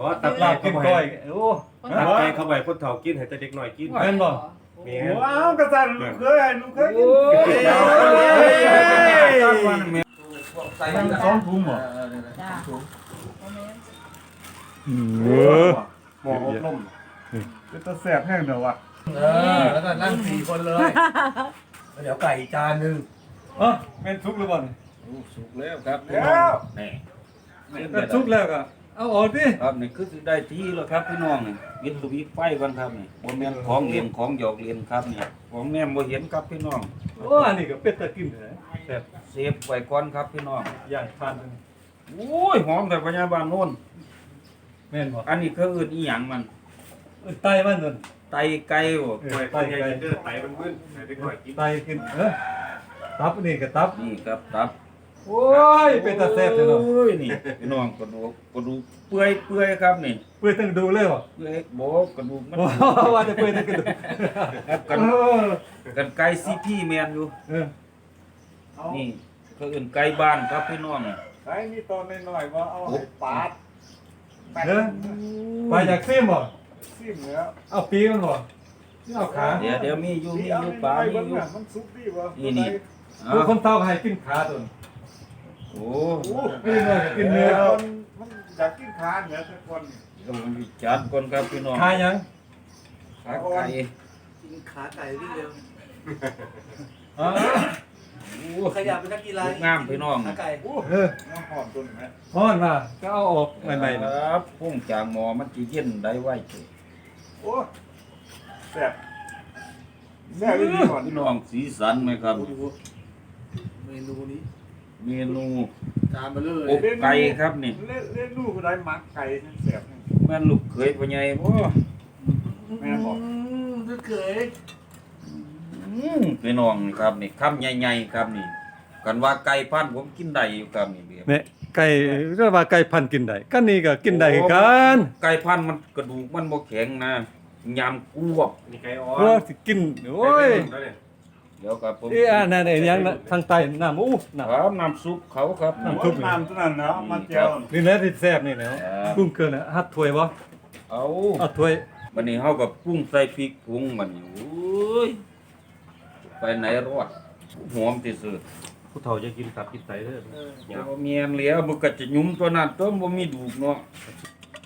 อ๋อตับลาลาบบกิกินนก้ก้ออยยโอ้ ตับไก่เข้าไปคนเฒ่ากินให้แต่เด็กน้อยกินแม่นบ่ แม่นว้าวกระสันลูกเคยให้ลูกเคยกินยังสองถุงบ่จ้าเออหมออบรมเป็นตะแสบแห้งเดี๋ยววะเออแล้วก็นั่งสี่คนเลยเดี๋ยวไก่จานหนึ่งเออแม่นทุกหรือบ่นี่สุกแล้วครับแล้วนี่ก็ทุกแล้วก็ เอาออกดิครับนี่คือสิได้ที่แล้วครับพี่น้องนี่วิทย์วิไฟกันครับนี่บ่แม่นของเล่นของหยอกเล่นครับนี่ของแม่บ่เห็นครับพี่น้องโอ้อันนี้ก็เป็ดตะกินแท้แซ่บเซฟไว้ก่อนครับพี่น้องย่างทานโอ้ยหอมแต่พยาบาลโน่นแม่นบ่อันนี้คืออื่นอีหยังมันเออไตมันนั่นไตไก่บ่เออก้อยไตคนใหญ่ไก่เด้อไตมันมึนให้เด็กน้อยกินไตกินเออตับนี่ก็ตับนี่ครับตับ โอ้ยเป็นตาแซ่บเลยเนาะโอ้ยนี่พี่น้องกระดูกกระดูกเปื่อยเปื่อยครับนี่เปื่อยตั้งดูเลยบ่เปื่อยบ่กระดูกมันโอ้ว่าจะเปื่อยตั้งกระดูกครับกันเออกันไก่ซีพีแม่นอยู่เออเอานี่คืออื่นไก่บ้านครับพี่น้องไอ้นี่ตอนน้อยๆว่าเอาให้ปาดแปะเด้อไปอยากซิมบ่ซิมแล้วเอาปีมันบ่เอาขาเดี๋ยวเดี๋ยวมีอยู่มีเอาอยู่ไปปลาไว้มีเบิ่งอยู่น่ะมันสุกดีวะนี่นี่ผู้อ้าวคนเฒ่าให้กินขาตัวนี้ โอ้โอ้ไม่น้อยกินเนื้อมันมันอยากกินทาเนี่ยทุกคนกำลังจัดก่อนครับพี่น้องขายังขาไก่กินขาไก่ที่เร็วขยับเป็นนักกีฬาลูกงามพี่น้องขาไก่เออน้ำหอมตัวนี้ไหมพอนมาก็เอาออกใหม่ๆคนะรับพุ่งจากหมอมันสิเย็นได้ไว้เถอะโอ้แซ่บแซ่บอีพี่น้องสีสันไหมครับเมนูนี้ เมนูจานมาเลยอบไก่ครับนี่เล่นเล่นลูกก็ได้หมักไก่แซ่บแห้งแม่นลูกเคยพ่อใหญ่บ่แม่บอกอืมลูกเขยอืมพี่น้องนี่ครับนี่คำใหญ่ๆครับนี่ กันว่าไก่พันธุ์ผมกินได้อยู่ครับนี่เบียเนี่ยไก่เรียกว่าไก่พันธุ์กินได้ก็นี่ก็กินได้คือกันไก่พันธุ์มันกระดูกมันบ่แข็งนะยำกวบนี่ไก่อ่อเออนสิกินโอ้ยไก่ เป็นหมดแล้วเนี่ยเดี๋ยวครับผมเอ้อันนั้นไอ้ยังน่ะทางใต้น้ำอู้น้ครับน้ำซุปเขาครับน้ำโอ้ยน้ำตัวนั้นนะเอามาเจียวำนี่แหละที่แซ่บนี่แหละครับกุ้งเครื่องน่ะฮัดถ้วยบ่เอาเอาถ้วยวันนี้เฮากับปรุงใส่พริกปรุงมันนี่โอ้ยไปไหนรอดหอมที่สุดผู้เฒ่าจะกินตับกินไตเด้อเดี๋ยวเมียนเหลียวมันก็จะยุ่มตัวนั้นตัวบ่มีดูกเนาะ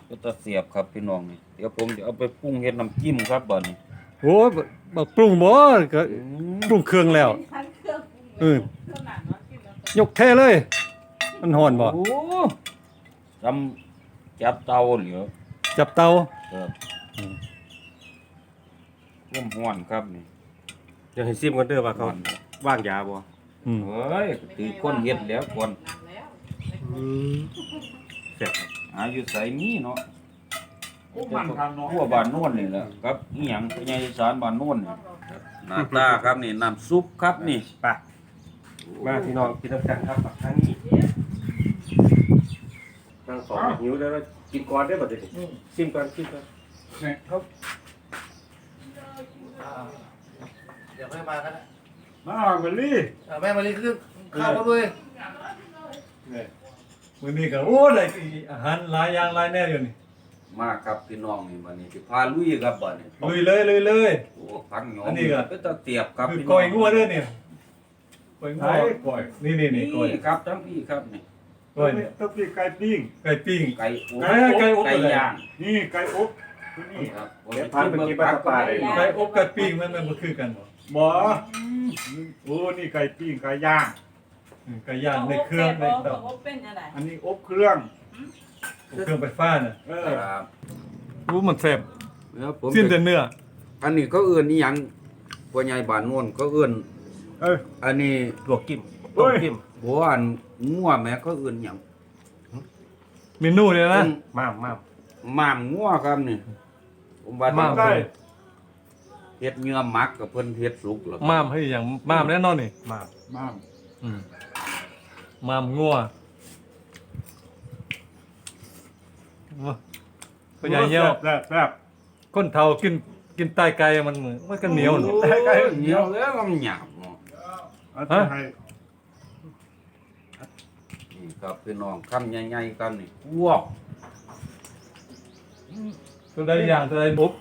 ก็ตะเสียบครับพี่น้องนี่เดี๋ยวผมจะเอาไปปรุงเฮ็ดน้ำจิ้มครับบัดนี้โอ้ ยบ่บ่ปรุงบ่ก็ปรุงเครื่องแล้วทั้งเครื่องเออขนาดนั้นกินแล้วยกเทเลย มันฮ้อนบ่โอ้จำจับเตาเหลียวจับเตาครับร่วมฮ้อนครับนี่เดี๋ยวให้ซิมกันเด้อว่าเขาฮ้อนว่างยาบ่อืมเฮ้ยตีคนเฮ็ดแล้วก่อนหนักแล้วแซ่บครับหาอยู่ไสมีเนาะ โอ้มันทานน้อยทั่วบ้านโน่นนี่แหละครับอีหยังพญาอีสานบ้านโน่นนี่หน้าตาครับนี่น้ำซุปครับนี่ไปมาพี่น้องกินน้ำกันครับปักทางนี้นั่งสองหิวแล้วกินก่อนได้บ่เดี๋ยวนี้ซิมก่อนซิมก่อนเนี่ยครับอ่าเดี๋ยวแม่มากันนะมาเบลลี่อ่าแม่มาลีขึ้นข้าวมาด้วยเนี่ยมื้อนี้ก็โอ้ได้อาหารหลายอย่างหลายแน่อยู่นี่ มาครับพี่น้องนี่บัดนี้สิพาลุยครับบัดนี้ลุยเลยลุยเลย โอ้พังหยอมอันนี้ก็ ก็ตะเตียบครับคือพี่น้ก้อยงัวเด้อนี่ก้อยงัไก่วก่อยนี่นี่นี่ก้อยนี่ครับทั้งพี่ครับนี่ก้อยนี่ต้องปีไก่ปิ้ง ไก่ปิ้ง ไก่อบไก่ไก่อบ ไก่ย่างนี่ไก่อบตัวนี้นี่ครับผมเดี๋ยวจะพาไปกินปลาปลาเลย ไก่อบกับปิ้งมันมันบ่คือกันบ่หมอโอ้นี่ไก่ปิ้งไก่ย่าง อืมไก่ย่างในเครื่องในในเตาอบเป็นยังไงอันนี้อบเครื่อง เครื่องไฟฟ้าน่ะเออครับรู้มันแซ่บแล้วผมสิ้นแต่เนื้อ อันนี้ก็เอื้อนอีหยังพ่อใหญ่บ้านโน่นก็เอื้อนเอออันนี้ลวกกิ้มเฮ้ต้มยกิ้มบ่อันงัวแม่ก็เอื้อนหยังเมนูเนี่ยนะม่ามม่ามม่ามงัวครับนี่ผมว่าม่ามได้เฮ็ดเนื้อหมักกับเพิ่นเฮ็ดสุกแล้วมามให้อย่างมามแน่นอนนี่ม่ามมามอืมมามงัว ว้าเป็นใหญ่เหี่ยวแซ่บแซ่บคนเฒ่ากินกินไตไก่มันเหมือนมันก็เหนียวเนาะโอ้ยเหนียวแล้วมันหยาบเนาะเอาจะให้นี่ครับพี่น้องคำใหญ่ๆครับนี่พวกตัวใดอย่างตัวใดปุ๊บ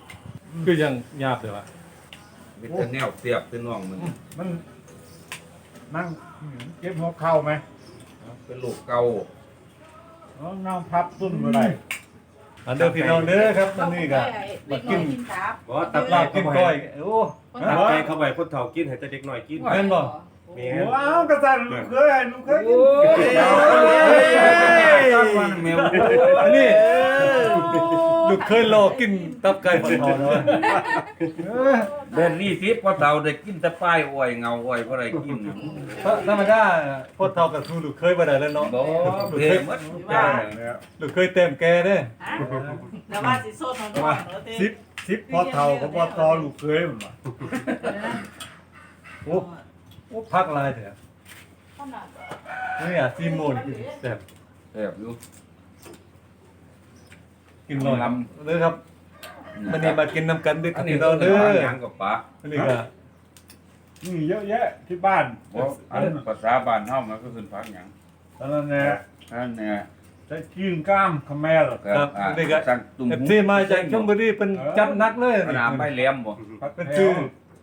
คือยังยากเลยว่ะมีแต่แนวเสียบพี่น้องมันมันนั่งเก็บหัวเข่าไหมเป็นลูกเก่าอ๋อนั่งพับตุ้นเมื่อไหร อันเด้อพี่น้องเด้อครับอันนี้ก็มากินครับบ่ตับลาลาบบกิกินนก้ก้ออยยโอ้ตับไก่เข้าไปคนเฒ่ากินให้แต่เด็กน้อยกินแม่นบ่แม่ว้าวกระสันลูกเคยลูกเคยกินตั้งวันแมวอันนี้ ลูกเคยรอกินตับไก่พอทอนะวะเดินนี่ทิพย์พอเต่าได้กินแต่ป้ายอ้อยเงาอ้อยบ่ได้กินน่ะเพราะธรรมดาพ่อเท่ากับสู้ลูกเคยบ่ได้แล้วเนาะบ่เพหมดทุกอย่างลูกเคยเต็มแกเด้อแล้วว่าสิโซดน้องว่าซิปซิปพอเท่ากับพอตอลูกเคยมันว่ะโอ้โอ้พักหลายเถอะนี่อะซีโมนกินแซ่บแซ่บอยู่ กินหน่อยลเด้อครับมันนี่มากินน้ำกันเด้ออันนี่นี้เราเราเด้เด้ออหยังกับปะอันนี้ก็นี่เยอะแยะที่บ้านบ่อันภาษาบ้านเฮามันก็คือพักหยังตอนนั้นแหละอันเนี่ยใช้กินกล้ามขแมรครับอ่าสั่งตุ่มเอฟซีมาจากชลบุรีเป็นจัดหนักเลยขนาดใบเหลี่ยมบ่เป็นชื่อ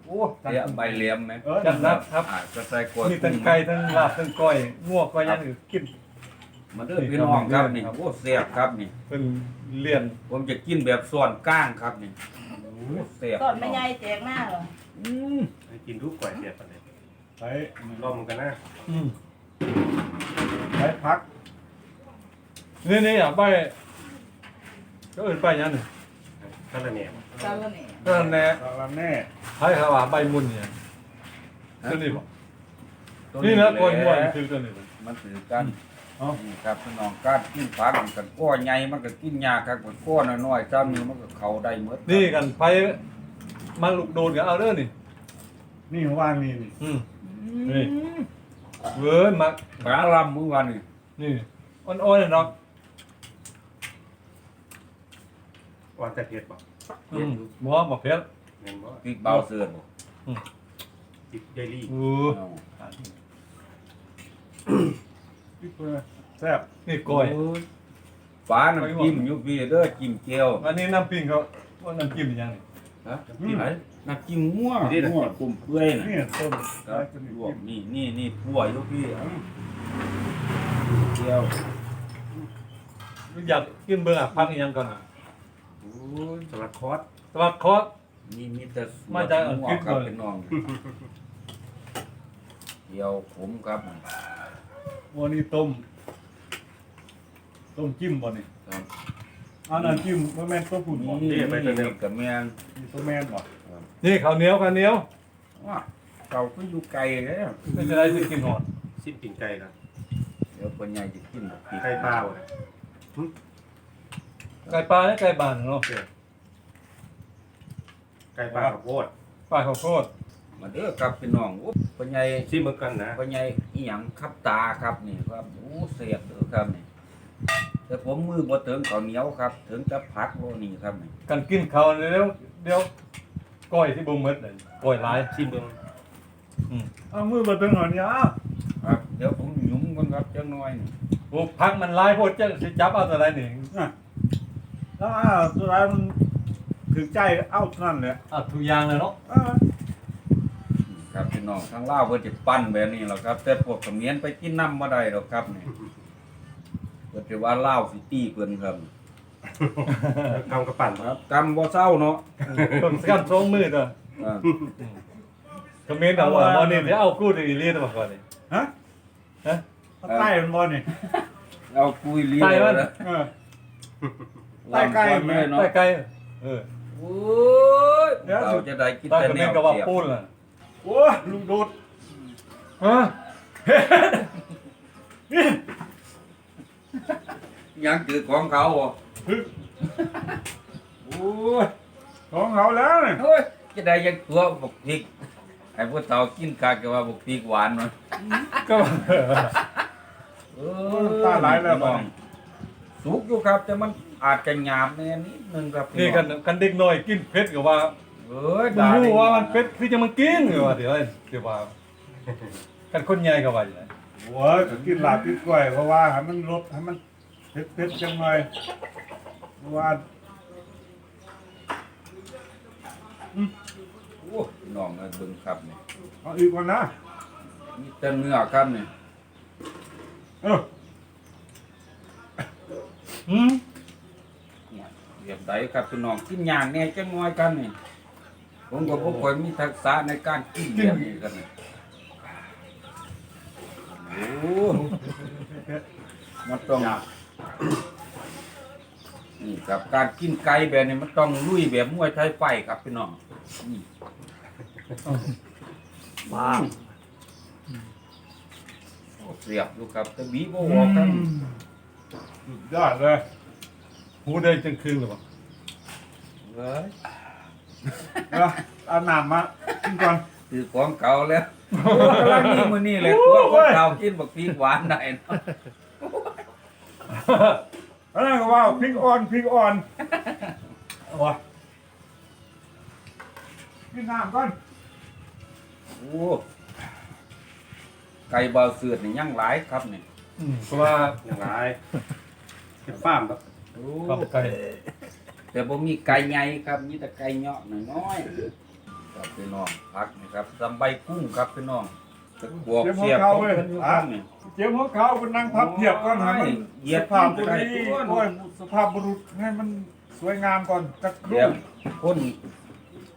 โอ้เรียกใบเหลี่ยมไหมเออจัดหนักครับอ่าจะใส่กล้วยมีทั้งไก่ทั้งลาบทั้งก้อยงวกก็ยังกิน มาเด้อพี่น้องครับนี่โอ้แซ่บครับนี่เป็นเลียนผมจะกินแบบส่วนก้างครับนี่โอ้แซ่บตอนไม่ใหญ่แจกหน้าหรออืมให้กินทุกก่อยเสียบปานใดใช้รอบมันกันนะอืมใช้พัก นี่นี่อะใบก็เอื่นไปยังนี่ท่านละเนี่ยซาลาเน่ก็แน่ตอนนั้นแน่ให้เขาว่าใบมุนเนี่ยตัวนี้บ่นี่นะก้อยม่วนคือตัวนี้บ่มันถือกัน นี่ครับพี่น้องการกินผักมันกันก้อใหญ่มันก็กินยากครับกว่าก้อน้อยๆซ้ำนี่มันก็เข้าได้หมดนี่กันไผมาลูกโดนกันเอาเด้อนี่ นี่ว่างนี่นี่อืม นี่ เว้ยมักปลาลำมื้อวานนี่นี่อ่อนๆเนาะวันแต่เผ็ดบ่อืมบ่บ่เผ็ดแม่นบ่พริกเบาเสือบ่ติดเดลี่อู้เอา พี่เพื่อแซ่บนี่ก้อยปลาน้ำจิ้มอยู่พี่เด้อจิ้มเจียวอันนี้น้ำปิ้งเขาว่าน้ำจิ้มอีหยังนี่ฮะจิ้มไหนน้ำจิ้มงัวงัวกลุ่มเปื่อยน่ะนี่ต้มครัได้บจะลวกนี่นี่นี่ผัวอยู่พี่เอาเจียวอยากกินเบิ่งอะพักอีหยังก่อนน่ะโอ้ยสลัดคอสสวัสดีครับ นี่มีแต่สวนมาจากอังกฤษครับเลยเป็นน้องเจียวขมครับ วันนี้ต้ม ต้มจิ้มบ่นี่ครับอันนั้นจิ้มบ่แม่นต้มผุ่นบ่นี่นี่นี่กับแม่นนี่ต้มแม่นบ่นี่ข้าวเหนียวข้าวเหนียวว่าเก่าก็อยู่ไกลแล้วนี่จะได้สิกินหอดสิ้นปิ่งไก่นะเดี๋ยวคนใหญ่จะกินแบบปีไก่ปลาบ่นะไก่ปลาและไก่บ้านเนาะไก่ปลาข้าวโพดปลาข้าวโพด มาเด้อครับพี่น้องโอ้คนใหญ่ชิมเหมือนกันนะคนใหญ่อีหยังขับตาครับนี่ครับโอ้เสียบเด้อครับนี่แต่ผมมือบ่ถึงข้าวเหนียวครับ ถึงจะพักโลนี่ครับนี่กันกินข้าวเดี๋ยวเดี๋ยวก้อยที่บ่หมดเลยก้อยหลายชิมเบิ่งเอามือบ่ถึงหอนยาครับ เดี๋ยวผมหยุ่มก่อนครับจังน้อยนี่โอ้พักมันหลายโพดจะสิจับเอาตัวใดนี่แล้วอ้าวสุดท้ายมันถึงใจเอ้านั่นแหละอะทุกอย่างเลยเนาะเออ ครับพี่น้องทางลาวเพิ่นสิปั้นแบบนี้แหล้วครับ แต่พวกเขมรไปกินน้ำบ่ได้หรอกครับนี่เพิ่นสิว่าลาวสิตีเพิ่นครับกำกระปั่นครับกำบ่เศร้าเนาะต้องสกัดสองมือตัวอ่าคอมเมนต์เอาว่าบ่นี่สิเอากูได้อีหลีตัวก่อนนี่ฮะฮะเอาใต้มันบ่นี่เอาคุยลีใต้มันเลยเออลำก่อนเลยเนาะใต้ไก่เออโอ้ยเราจะได้กินใต้แต่คอมแนเมนวต์ก็ว่าเสียบ ปูนล่ะ โอ้ยลุงโดดฮะยังคือของเขาบ่โอ้ยของเขาแล้วนี่โอ้ยจะได้ยังตัวบกพริกไอ้พวกเฒ่ากินกากก็ว่าบกพริกหวานเนาะก็เอตาหลายแล้วบ่สุกอยู่ครับ แต่มันอาจจะหยาบแน่นิดนึงครับนี่กันกันเด็กน้อยกินเผ็ดก็ว่า เอ้ยมันรู้ว่ามันเผ็ดคือจะมันกินก็ว่าเดี๋ยวเดี๋ยวว่ากันคนใหญ่ก็ว่าอย่างนั้นโอ้ยก็กินลาบกินกล้วยเพราะว่าให้มันลดให้มันเผ็ดๆจังหน่อยเพราะว่าโอ้พี่น้องเอ้ยเบิ่งครับนี่เอาอีกวันนะมีแต่เนื้อครับนี่เอออืมเนี่ยเรียบใดครับพี่น้องกินอย่างแน่จังน้อยกันนี่ ผมก็บ่ค่อยมีทักษะในการกินแบบนี้กันนี่โอ้มันต้องนี่ครับการกินไก่แบบนี้มันต้องลุยแบบมวยไทยไฟครับพี่น้องนี่มาโอ้เสียบดูครับแต่บีบ่ออกครับสุดยอดเลยหูได้จังคืนหรือเปล่าเว้ย เอาเอาน้ำมากินก่อน คือของเก่าแล้วโอ้กำลังนี่มื้อนี้เลยตัวของเก่ากินบักพริกหวานได้เนาะแล้วนั่นก็ว่าพริกอ่อนพริกอ่อนโอ้ยกินน้ำก่อนโอ้ไก่เบาเสือดนี่ยังหลายครับนี่อืมเพราะว่าอย่างไรเป็นฟ้าร์มครับ โอ้ขับไก่ แต่บ่มีไก่ใหญ่ครับมีแต่ไก่เหยาะน้อยๆครับพี่น้องพักนี่ครับสำใบกุ้งครับพี่น้องตะบวกเสียบของเพิ่นอยู่ครับนี่เจียวหัวเขาเป็นนางพับเพียบก่อนให้มันเหยียสบภาพบุไก่รีตัวโอ้ยสภาพบุรุษให้มันสวยงามก่อนจักคเดี๋รู่ยวคน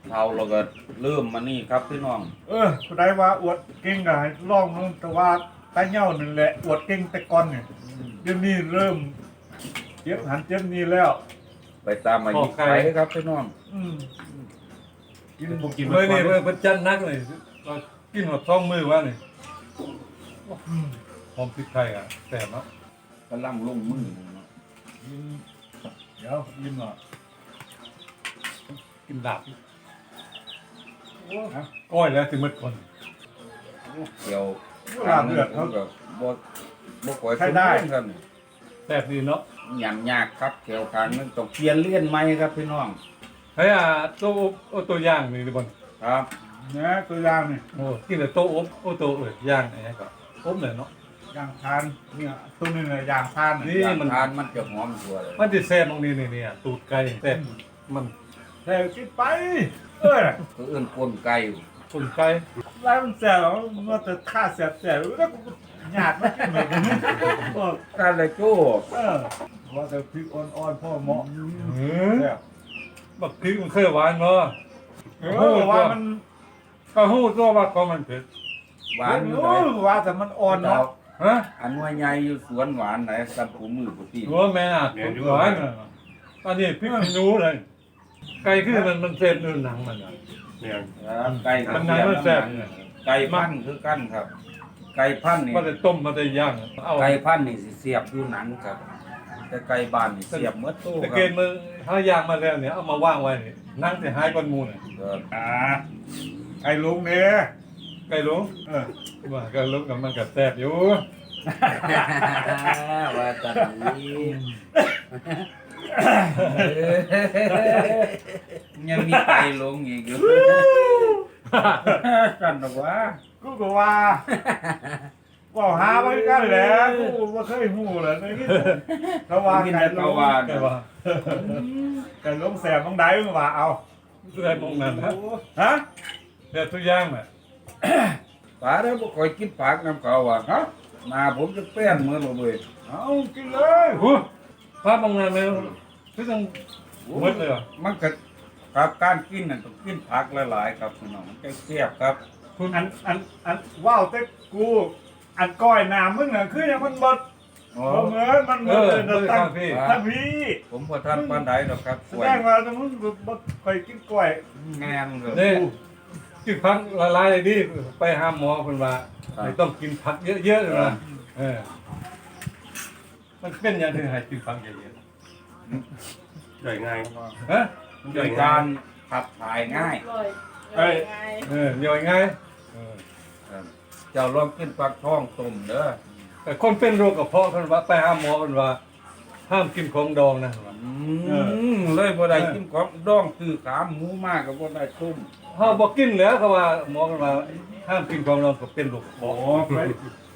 เฒ่าเราก็เริ่มมานี่ครับพี่น้อง เออผู้ใดว่าอวดเก่งก็ให้ลองนู่นแต่ว่าตาเหย้านั่นแหละอวดเก่งแต่ก่อนเนี่ยเดี๋ยวนี้เริ่มเจ็บหันเจ็บนี่แล้ว ไปตามมาอีกไก่ครับพี่น้องอืมกินบุกินเลยนี่เลยประจันนักเลยเรากินหมดท้องมือวะนี่อืมหอมพริกไทยอะแซ่บเนาะกำลังลงมือเนาะกินเดี๋ยวกินหน่อยกินดาบก้อยแล้วถึงหมดคนเดี๋ยวลาบเลือดเขาก็บ่บ่ค่อยใช้ได้สมบูรณ์ครับนี่แซ่บดีเนาะ ยำยากครับเกี่ยวกันมันต้องเปลี่ยนเลี่ยนใหม่ครับพี่น้องเฮ้ยอะโต๊ะอบโอ้ตัวย่างนี่ดิบอนครับนะตัวอย่างนี่โอ้กินแต่โต๊ะอบโอ้โต๊ะเอ้ยย่างไอ้ก็อบเลยเนาะย่างทานเนี่ยตัวนี้เนี่ยย่างทานนี่นี่มัมันนทานมันจะหอมตัวเลยมันจะแซ่บตรงนี้นี่เนี่ยตูดไก่แซ่บมันแต่กินไปเออก็เอื้นปนไก่อยู่ตุ่นไก่ไล่มันแสบแล้วมันจะฆ่าแสบแสบแล้วกูหยาดมันกินเหมือนกันโอ้การเลยโจ้เออ ว่าแต่พริกอ่อนๆพ่อเหมาะเออแซ่บบักพริกมันเคยหวานเนาะเออว่ามันก็ฮู้ตัวว่าของมันเผ็ดหวานอยู่โอ้ไหนยว่าแต่มันอ่อนเนาะฮะอันว่าใหญ่อยู่สวนหวานไหนกับผูมือผูตีหัวแม่อะหวานน่ะอันนี้พริกขี้หนูเลย ไก่คือมันมันเส้นนู่นหนังมันอะเนี่ยครับไก่มันนานมันแซ่บไก่พันธุ์คือกันครับ ไก่พันธุ์นี่มันจะต้มมันจะย่างเอาไก่พันธุ์นี่สิเสียบอยู่หนังครับ แต่ไก่บ้านนี่เสียบเมื่อตู้ตะครัเกณฑ์มือถ้าย่างมาแล้วเนี่ยเอามาว่างไว้นี่นั่งจะหายก้อนหมูน่ะครับอ่าไอ้ลุงเนี่ยไก่หลงเออว่าไก่หลงกับมันก็แซ่บอยู่ว่าจันนี้ยังมีไก่ลงอีกอยู่กันหรอกวะกูก็ว่า ว่าหาไปกันแหล้วกูไม่เคยหูเลยนี่เขาว่ากินไก่แต่ลกะงวานไก่ว่าไก่ลงแสบต้องได้มึงว่าเอาแซ่บมองนั้นฮะฮะแซ่บทุกอย่างน่ะป๋าเด้อบ่ค่อยกินผักน้ำเขาว่ะฮะหน้าผมจะเปี้ยนเหมือนบ่เว้ยเอากินเลยโอ้ภาพมองนั้นเลยคือต้องหมดเลยเหรอมันก็ครับการกินน่ะต้องกินผักหลายๆครับพี่น้องมันจะเสียบครับคุณอันอันอันว้าวแต่กู อันก้อยหนามึงน่ะคือยังมันบดอ๋อบ่เหมือนมันเหมืเออนอเลยเออตั้งครับพี่ ตั้งพี่ผมบ่ทันปานใดดอกครับแสกล้วยดงว่ามึงบ่เคยกินกล้วยแม่นเลยนี่กินผักละลายเลยดิไปหาหมอคนว่าไม่ต้องกินผักเยอะๆเลยนะเออ มันเป็นอย่างที่ให้กินผักเยอะใหญ่ง่ายๆฮะมันเป็นการขับถ่ายง่ายลอยลอยง่ายเออย่อยง่าย เออครับเจ้าลองกินปลาท้องต้มเด้อแต่คนเป็นโรคกระเพาะคนว่าไปหาหมอคนว่า ห้ามกินของดองนะอืมเลยบ่ได้กินของดองคือขาหมูมากก็บ่ได้ต้มเขาบอกกินแล้วเขาว่าหมอคนว่าห้ามกินของดองก็เป็นโรคกระโอ้เพาะไป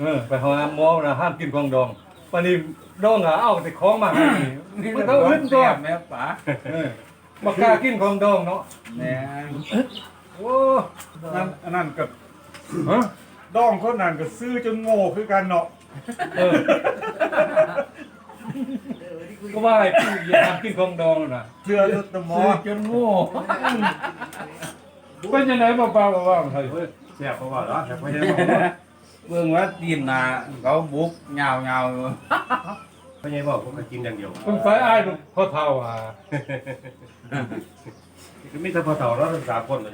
เออไปหาหมอนะห้ามกินของดองวันนี้ดองอะเอาแต่ของมาให้มันต้องขอึดตัวแม่ป๋าเออบ่กล้ากินของดองเนาะแม่นโอ้ นั่นอันนั้นกับฮะ ดองคนนั้นก็ซื้อจนโง่คือกันเนาะเออก็ว่าไอ้พี่อย่าทำกินของดองน่ะเชื่อรถตะหมอซื้อจนโง่เป็นยังไงบ่เปล่าๆว่าเฮ้ยเฮ้ยแซ่บเพราะว่าเหรอแซ่บไม่ใช่บอกว่าเบิ่งว่าตีนหนาเขาบุกยาวๆอยู่ไม่ใช่บอกผมก็กินอย่างเดียวเพิ่งใส่อ้ายลูกพ่อเฒ่าอะคือไม่ใช่พอเต่าเราทั้งสามคนเลย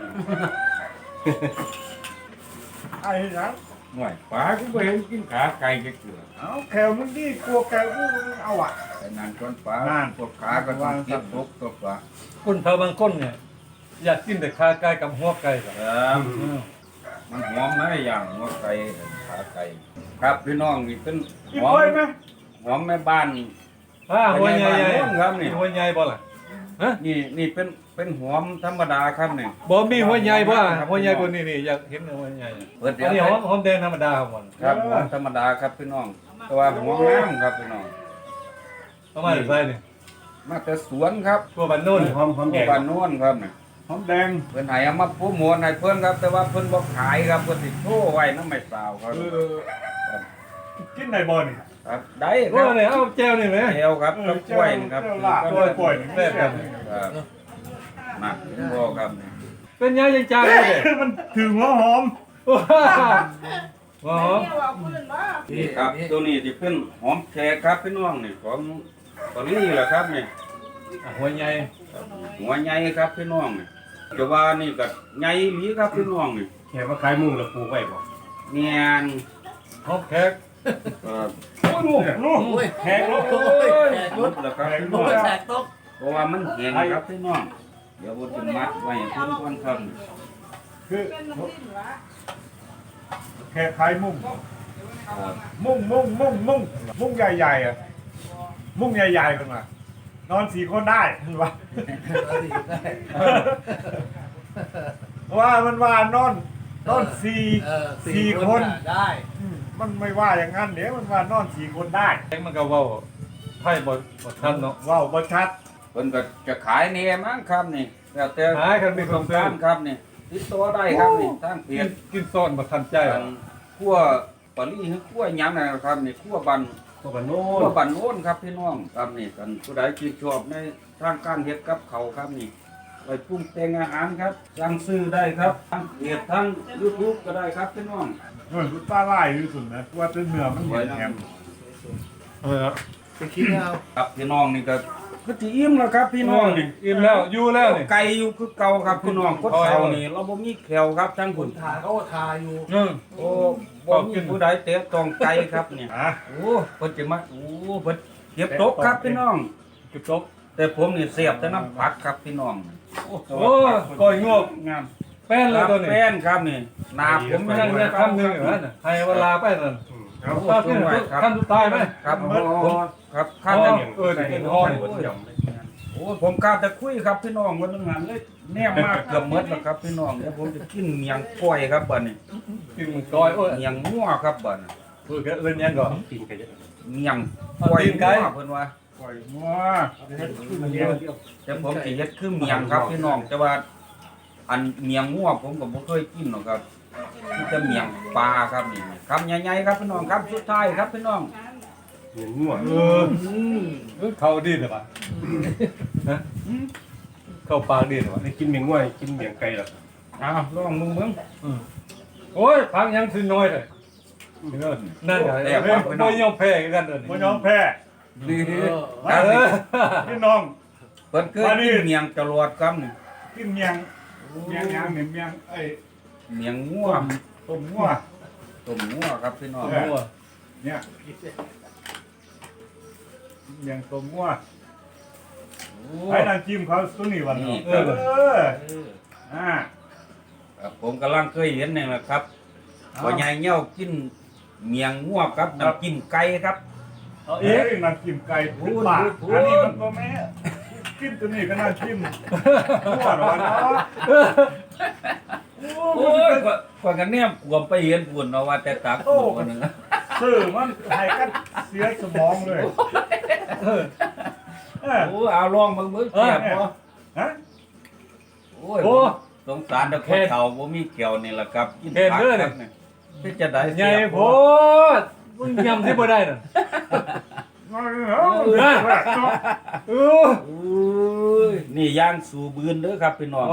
ไอ้นะหน่วยปลากูบ่เห็นกินขาไก่จะเกลือเอาแขวมึงดีกลัวแขวกูมึงเอาอะไอ้นั่นก้นปลานั่นพวกขาก็ต้องกินทุกตัวปลาคนเฒ่าบางคนเนี่ย อยากกินแต่ขาไก่กับหัวไก่ครับครับอืมมันหอมนะอย่างหัวไก่ขาไก่ครับพี่น้องนี่เป็นอีหอมกอยไหมหอมแม่บ้านอ่าหัวใหญ่หัวใหญ่บ้านโน้นครับนี่มีหัวใหญ่บ่ล่ะ ฮะนี่นี่เป็นเป็นหอมธรรมดาครับนี่บ่มีหัวใหญ่บ่ครับหัวใหญ่กว่านี้นี่อยากเห็นหัวใหญ่เปิดอันเดี๋ยวนี้หอมหอมแดงธรรมดาครับมันครับหอมธรรมดาครับพี่น้อง แต่ว่าหอมงามครับพี่น้องเอามาใส่นี่มาแต่สวนครับตัวบันโน่นหอมหอมแดงบ้านโน้นครับนี่หอมแดงเพิ่นให้เอามาโปรโมทให้เพิ่นครับ แต่ว่าเพิ่นบ่ขายครับเพิ่นสิโชว์ไว้นำไม่เปล่าครับ เออกินไหนบอลนี่ ครับได้คโอ้รับเนี่ยเอาแจ้วนี่แหมเอวครับกับกล้วยนี่ครับเจ้าลาบกล้วยกล้วยนี่แซ่บครับ ครับมาเห็นบ่ครับนี่เป็นยังยังจ้าเลยเด้มันถึงว่าหอมว้าวแม่ว่าพื้นว่านี่ครับตัวนี้สิเป็นหอมแขกครับพี่น้องนี่ของตัวนี้แหละครับนี่หัวใหญ่หัวใหญ่ครับพี่น้องนี่จะว่านี่ก็ใหญ่อีหลีครับพี่น้องนี่แค่ว่าขายมุ้งแล้วปลูกไว้บอกเนียนหอมแขกเอ่อ โอ้ยลูกลูกโอ้ยแขกลูกโอ้ยแขกหมรุดดแล้วครับแขกโอ้ลูกยแขกตกเพราะว่ามันแหงครับพี่น้องเดี๋ยวผมจะมัดไว้ให้เพิ่นก่อนครับคือเป็นน้ายมุ้งมุ้งมุ้งมุ้งมุ้งมุ้งใหญ่ๆอะมุ้งใหญ่ๆขึ้นมานอนสี่คนได้เห็นปะว่ามันว่านอนนอนสี่สี่คนได้ มมันไม่ว่าอย่างนั้นเดี๋ยวมันว่านอนสี่คนได้แขกมันก็เว้าไพ่บ่บ่ทันเนาะว้าวประชัด เพิ่นก็จะขายนี่มั้งครับนี่แล้วแต่หายกันมีคต้วาอมงซื้อการครับนี่ติดตัวได้ครับนี่ทางเพกิจนกินซ้อนบ่ทันใจทางคั่วปลาลี่คือคั่วหยังนะครับนี่คั่วบันพวกกันโน้คั่วนบันโน้นครับพี่น้องครับนี่กันผู้ใดชื่นชอบในทางการเฮ็ดกับเขาวครับนี่ไปปรุงแต่งอาหารครับสั่งซื้อได้ครับทางเพจทาง YouTube ก็ได้ครับพี่น้อง เหมือนคุณป้าไล่ที่สุดนะว่าเป็นเนื้อมันเหนียวแข็งเออไปคิดเอาครับพี่น้องนี่ก็คือสิอิ่มแล้วครับพี่น้องนี่อิ่มแล้วอยู่แล้วนี่ไก่อยู่คือเก่าครับพี่น้องคนเฒ่านี่เราบ่มีแขวครับทั้งคุคุณณทาเขาก็ทาอยู่อืมโอ้บ่มีผู้ใดเตะตองไก่ครับเนี่ยอะโอ้เพิ่นจะมาโอ้เพิ่นเก็บตกครับพี่น้องเก็บตกแต่ผมนี่เสียบแต่น้ำผักครับพี่น้องโอ้ก้อยงวกงาม แป้นคเลยรับตัวนี้แป้นครับนี่หนาผมมันยังได้คำหนึงอยู่นั่นน่ะให้เวลาไปนั่นเอาถ้าขึ้นคำสุดท้ายไหมครับผมครับอ๋ข้าอแต่เออกินห้อยโอ้ผมกล้าแต่คุยครับพี่น้องวันนึงหันเลยแนมมากเกือบหมดแล้วครับพี่น้องเดี๋ยวผมจะกินเมียงก้อยครับบัดนี้กินมันก้อยโอ้ยเมียงงัวครับบัดนี้เออเล่นยังก่อนตีนไก่เยอะเมียงเอาก้อยตีนไก่งัวเพิ่นว่าปล่อยมัวแต่ผมสิเฮ็ดคือเมียงครับพี่น้องแต่ว่า อันเมียงงัวผมก็บ่เคยกินหรอกครับมีแต่เมียงปลาครับนี่คำใหญ่ๆครับพี่น้องครับสุดท้ายครับพี่น้องเหมือนง่วงเออเออเข้าดีเลยปะฮะเข้าปากดีเลยปะไม่กินเหมียงง่วงกินเหมียงไก่หรอกอ้าวลองมึงเบิ่งโอ้ยพักยังสิน้อยเลยเออนั่นไงเฮ้ยไม่ยอมแพ้กันเลยมันยอมแพ้ดีเออครับเออพี่น้องเพิ่นเคยกินเมียงจรวดครับนี่กินเมียง เมียงยางเนี่ยเมียงไอ้เมียงงัวต้มงัวต้มงัวครับพี่น้องมั่วเนี่ยเมียงต้มงัวโอ้ไอ้นางจิ้มเขาตัวนี้วันนี้เอเออออ่าครับผมกำลังเคยเห็นนี่แหละครับพ่อใหญ่เหี่ยวกินเมียงงัวครับน้ำจิ้มไก่ครับเอาเอ๊อีกะนางจิ้มไก่พูเป็นดปากพูดอันนี้มันก็แม่ กินตัวนี้ก็น่าจิ้มงัวหรอเนาะโอ้ยกว่าว่ากันแนมขวมไปเห็นพุ่นเอาว่าแต่ตักโอ้กันนึงสื่อมันให้กันเสียสมองเลยเออโอ้เอาลองเบิ่งเบิ่งแซ่บบ่ฮะ โอ้ยโอ้สงสารแต่คนเฒ่าบ่มีเกี่ยวนี่แหละครับกินเห็นเด้อผักครับเนี่ยที่จะได้ใหญ่โพดมึงยำที่บ่ได้น่ะมา เออนี่ย่างสู่บืนเด้อครับพี่น้อง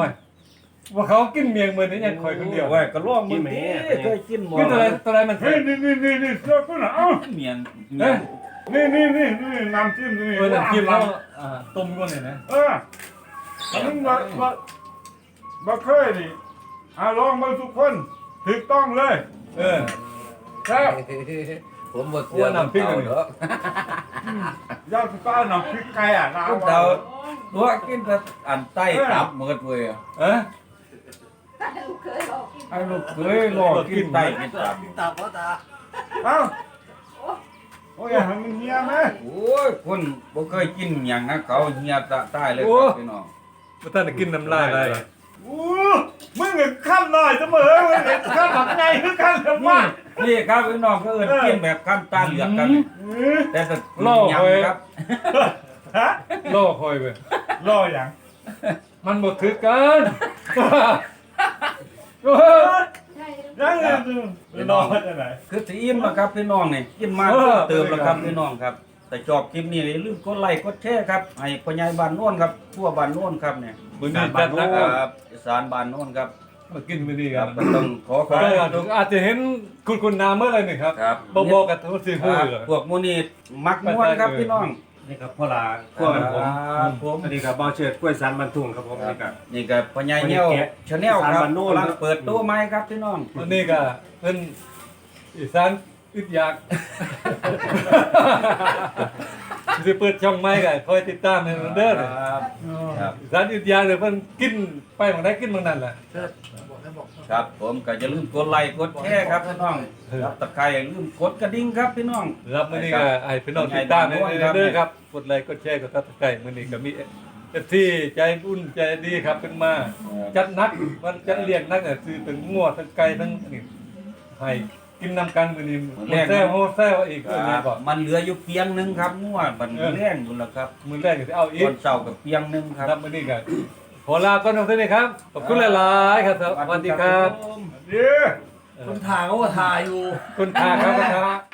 ว่าเขากินเมียงเหมือนนี่ยังคอยคนเดียวโอ้ก็ล่องมึงดิเคยกินบ่กินอะไรอะไรมันเฮ้ยนี่นี่นี่นี่เสื้อกูน่ะเอาเมียงนี่นี่นี่นี่น้ำจิ้มนี่น้ำจิ้มแล้วต้มก่อนเลยนะเอออันนี้บ่บ่บ่เคยนี่อะลองมาทุกคนถูกต้องเลย เออครับ ผมหมดเสือว่าน้ำพริกเลยเด้อยอดสุดยอดน้ำพริกไก่อะลาวเฒ่าตัวกินแต่อันใต้ตับหมดเว้ยเอ๊ะเคยบอกกินไอ้ลูกเคยรอกินไต้กินตับตาพ่อตาเอ้าโอ้ยอย่าให้มันเฮียไหมโอ้ยคนบ่เคยกินหยังนะเขาเหียตะใต้เลยครับพี่น้องมาท่านกินน้ำลายอะไร อู้มึงเนี่ยขั้นหน่อยเสมอมึงเนี่ยขั้นหลังไงคือขั้นเสมนี่อนี่ครับพี่น้องก็เอิ้นกินแบบขั้นตาเหลือกกันแต่ถ้าหยังครับ ฮะล่อคอยไปรออย่างมันหมดถือกันเออยังไงรอจะไหน คือสิอิ่มแล้วครับพี่น้องนี่กินมาเออ เติมแล้วครับพี่น้องครับ แต่ชอบคลิปนี้อย่าลืมกดไลค์กดแชร์ครับให้พ่อใหญ่บ้านโน้นครับทั่วบ้านโน้นครับเนี่ย มือนี้จัดโน้นะนคครับรับ อีสานบ้านโน้นครับมากินมือนี้คครัรับบก็ต้องขอขอบก็คุณ อาจจะเห็นคุณคุณนาเมื่อไรหนึ่งครับครับบบอกกับทุกสิ่งคพูดรับเลยพวกหมูนี่มักม่วนครับพี่น้อง นี่ครับพ่อลาพวกกันผมครับผมสวัสดีครับบ่าวเชิดกล้วยสันบรรทุงครับผมนี่ครับ นี่ก็พ่อใหญ่เหี่ยวชาแนลครับอีสานบ้านโน้น กำลังเปิดตู้ไม้ครับพี่น้อง วันนี้ก็เป็นอีสานอึดอยาก จะเปิดช่องไม้กันคอยติดตามในนั้นเด้อครับครับอีสานอึดอยากเดี๋ยวเพิ่นกินไปบางได้กินบางนั้นแหละครับผมก็อย่าลืมกดไลค์กดแชร์ครับพี่น้องครับตะไคร้อย่าลืมกดกระดิ่งครับพี่น้องรับมื้อนี้ก็ให้พี่น้องติดตามในนั้นเด้อครับกดไลค์กดแชร์กดซับสไครต์มื้อนี้ก็มีเอฟซีใจอุ่นใจดีครับเป็นมา จัดนักมันจัดเลี้ยงนักอะซื้อถึงงัวทั้งไก่ทั้งนี่ให้ กินนำกันมื้อนี้แซ่บโฮแซ่บอีกคเออรัแม่บบอกมันเหลืออยู่เพียงหนึงครับงัวมันเออแรงอยู่แล้วครับมื้อแรกก็สิเอาอีตกอนเช้ากับเพียงหนึงครับครับมื้อนี้ก็ขอลาก่อนเท่านี้ครับขอบคุณหลายๆครับสวัสดีครับผมเดี๋ยวคนถ่ายเขาก็ถ่ายอยู่ คุณทาครับคุณทา